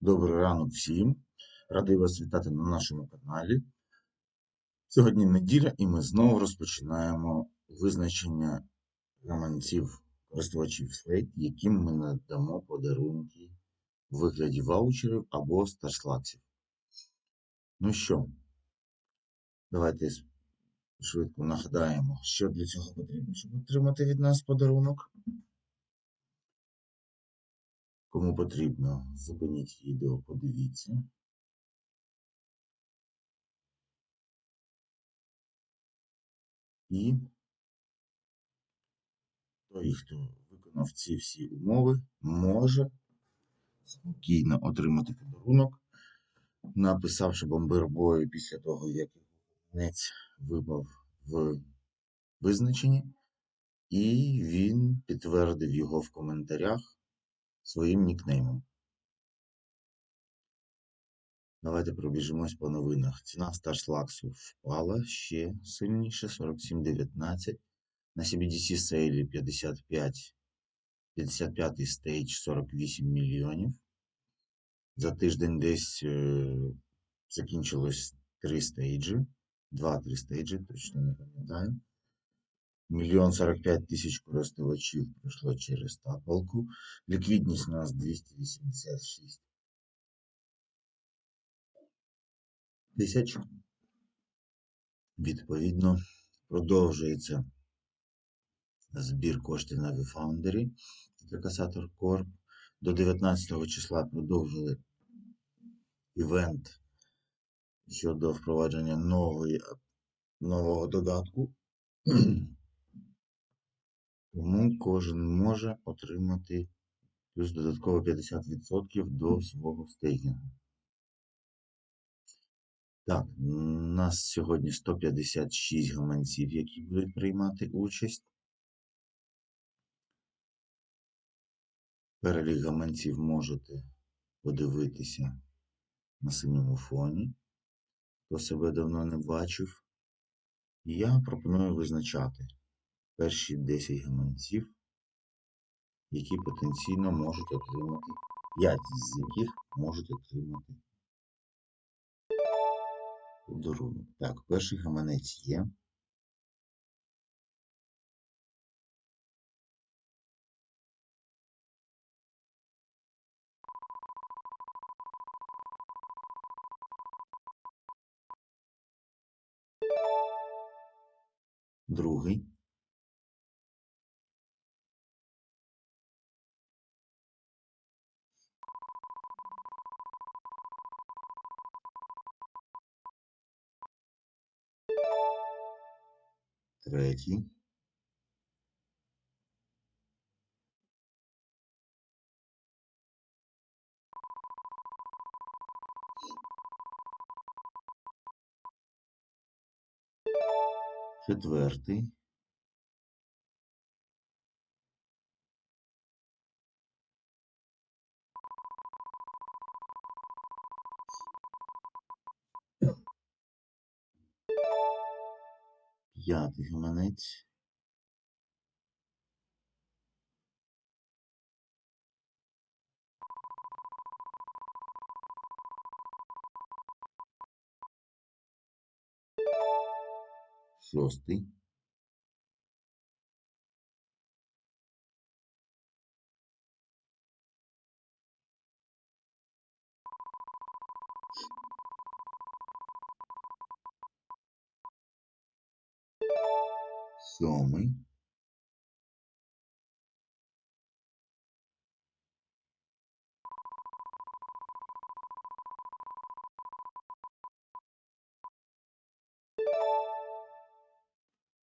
Добрий ранок всім. Радий вас вітати на нашому каналі. Сьогодні неділя, і ми знову розпочинаємо визначення гаманців користувачів Slate, яким ми надамо подарунки у вигляді ваучерів або старслаксів. Ну що, давайте швидко нагадаємо, що для цього потрібно, щоб отримати від нас подарунок. Кому потрібно, зупиніть відео, подивіться. І той, хто виконав ці всі умови, може спокійно отримати подарунок, написавши бомбир бою після того, як його гаманець випав в визначенні, і він підтвердив його в коментарях своїм нікнеймом. Давайте пробіжимось по новинах. Ціна Старслаксу впала ще сильніше 47.19. На CBDC сейлі 55, 55 стейдж 48 мільйонів. За тиждень десь е, закінчилось 3 стейджі. 2-3 стейджі, точно не пам'ятаю. Мільйон 45 тисяч користувачів пройшло через тапалку. Ліквідність у нас 286 тисяч. Відповідно, продовжується збір коштів на WeFoundry для Касатор Corp. До 19 числа продовжили івент щодо впровадження нової, нового додатку. Тому кожен може отримати плюс додатково 50% до свого стейкінгу. Так, у нас сьогодні 156 гаманців, які будуть приймати участь. Перелік гаманців можете подивитися на синьому фоні, хто себе давно не бачив. Я пропоную визначати перші 10 гаманців, які потенційно можуть отримати, 5 з яких можуть отримати подарунок. Так, перший гаманець є. Другий. Третій. Четвертий. П'ятий гаманець. Шостий. Сьомий.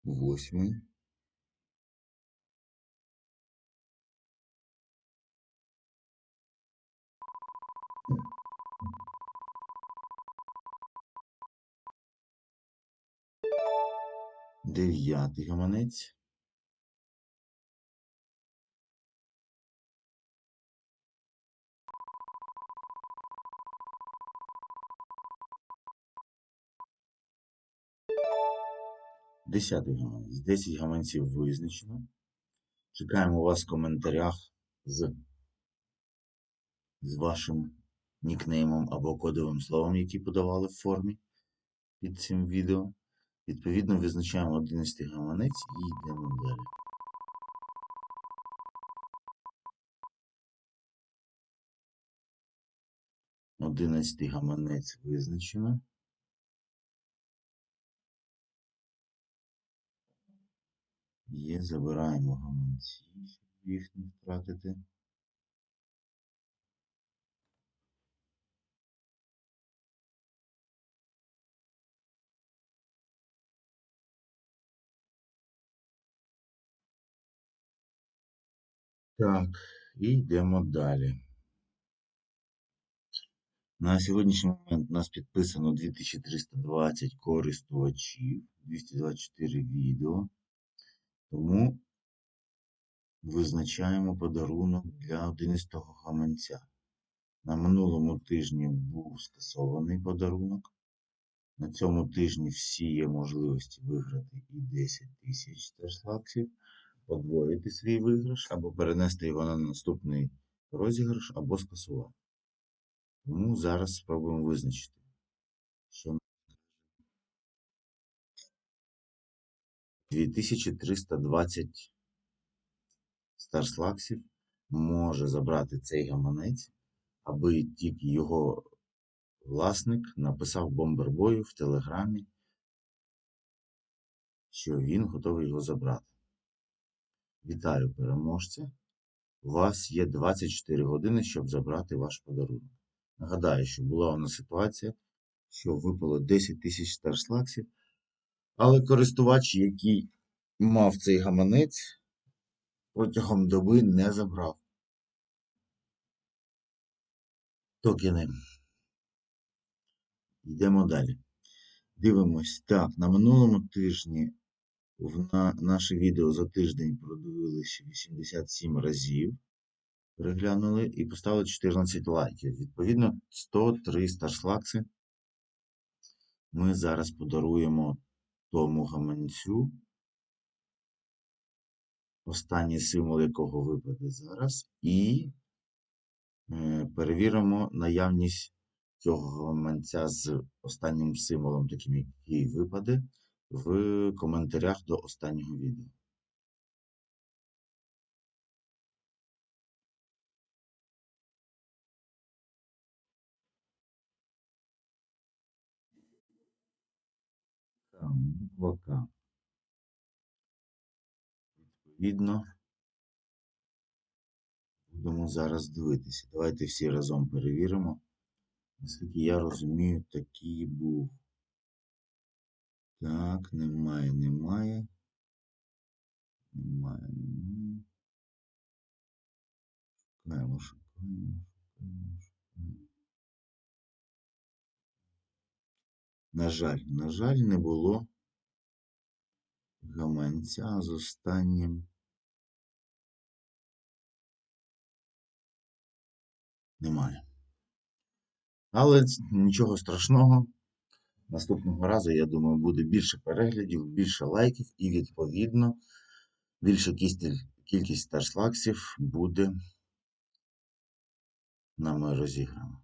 Восьмий. Дев'ятий гаманець. Десятий гаманець. Десять гаманців визначено. Чекаємо вас в коментарях з, з вашим нікнеймом або кодовим словом, які подавали в формі під цим відео. Відповідно, визначаємо 11 гаманець і йдемо далі. Одинадцятий гаманець визначено. Є, забираємо гаманці, щоб їх не втратити. Так, і йдемо далі. На сьогоднішній момент у нас підписано 2320 користувачів, 224 відео. Тому визначаємо подарунок для 11-го гаманця. На минулому тижні був скасований подарунок. На цьому тижні всі є можливості виграти і 10 тисяч терслаксів, подвоїти свій виграш, або перенести його на наступний розіграш, або скасувати. Тому зараз спробуємо визначити, що 2320 старслаксів може забрати цей гаманець, аби тільки його власник написав бомбербою в Телеграмі, що він готовий його забрати. Вітаю переможця! У вас є 24 години, щоб забрати ваш подарунок. Нагадаю, що була у нас ситуація, що випало 10 тисяч старслаксів, але користувач, який мав цей гаманець, протягом доби не забрав токени. Йдемо далі. Дивимось. Так, на минулому тижні на, наше відео за тиждень продивилися 87 разів. Переглянули і поставили 14 лайків. Відповідно, 103 старслакси ми зараз подаруємо тому гаманцю, останній символ якого випаде зараз, і е, перевіримо наявність цього гаманця з останнім символом, таким, який випаде, в коментарях до останнього відео. Буква К. Відповідно, будемо зараз дивитися. Давайте всі разом перевіримо. Наскільки я розумію, такий був. Так, немає, немає. Немає, немає. Шукаємо, шукаємо, шукаємо, шукаємо. На жаль, на жаль, не було гаманця з останнім. Немає. Але нічого страшного. Наступного разу, я думаю, буде більше переглядів, більше лайків і, відповідно, більша кількість старслаксів буде нами розіграна.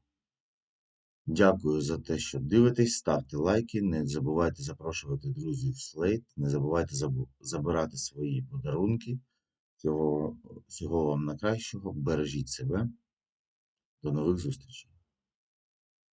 Дякую за те, що дивитесь. Ставте лайки, не забувайте запрошувати друзів в слейт, не забувайте забирати свої подарунки. Всього, всього вам найкращого. Бережіть себе. До нових зустрічей!